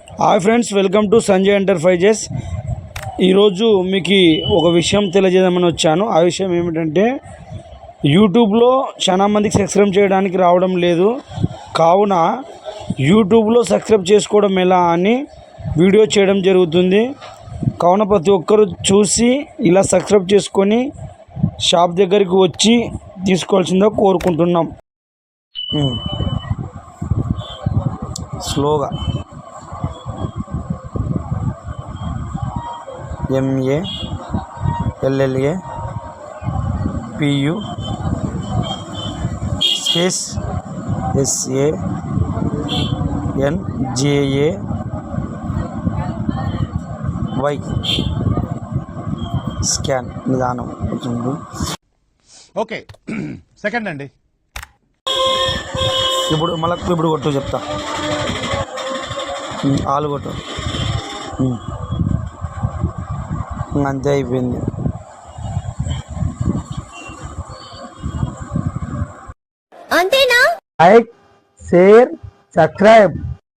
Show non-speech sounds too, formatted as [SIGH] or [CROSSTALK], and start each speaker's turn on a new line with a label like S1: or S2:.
S1: Hi friends welcome to Sanjay enterprises. ఈరోజు మీకు ఒక విషయం తెలియజేద్దామని వచ్చాను. ఆ విషయం ఏమిటంటే యూట్యూబ్లో చాలా మందికి సబ్స్క్రైబ్ చేయడానికి రావడం లేదు. కావున యూట్యూబ్లో సబ్స్క్రైబ్ చేసుకోవడం ఎలా అని వీడియో చేయడం జరుగుతుంది. కావున ప్రతి ఒక్కరు చూసి ఇలా సబ్స్క్రైబ్ చేసుకొని షాప్ దగ్గరికి వచ్చి తీసుకోవాల్సిందో కోరుకుంటున్నాం. స్లోగా. MA LLA PU space SA NJA Y scan నిదానం అవుతుంది.
S2: ఓకే [CLEARS THROAT] సెకండ్ అండి.
S1: ఇప్పుడు మళ్ళీ ఇప్పుడు కొట్టు చెప్తా. ఆలు కొట్టు. అంతే అయిపోయింది.
S3: అంతేనా?
S1: Like share subscribe.